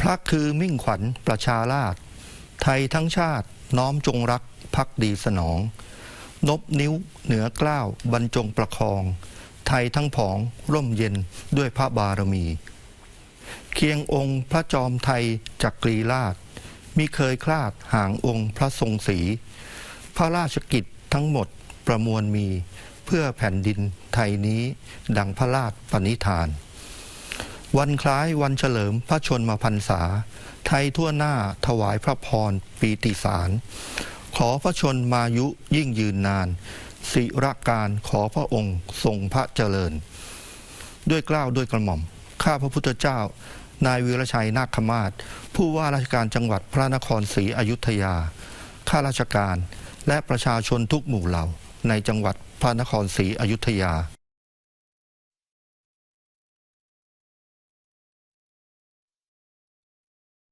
พระคือมิ่งขวัญประชาราชไทยทั้งชาติน้อมจงรักพักดีสนอง นบนิ้วเหนือกล้าวบรรจงประคอง ไทยทั้งผองร่มเย็นด้วยพระบารมี เคียงองค์พระจอมไทยจักรีราชมิเคยคลาดห่างองค์พระทรงศรีพระราชกิจทั้งหมดประมวลมี เพื่อแผ่นดินไทยนี้ดังพระราชปณิธาน วันคล้ายวันเฉลิมพระชนมพรรษา ไทยทั่วหน้าถวายพระพรปีติสาร ขอพระชนมายุยิ่งยืนนาน สิรการขอพระองค์ทรงพระเจริญ ด้วยกล้าวด้วยกระหม่อม ข้าพระพุทธเจ้า นายวีรชัยนาคมาศผู้ว่าราชการจังหวัดพระนครศรีอยุธยา ข้าราชการและประชาชนทุกหมู่เหล่าในจังหวัดพระนครศรีอยุธยา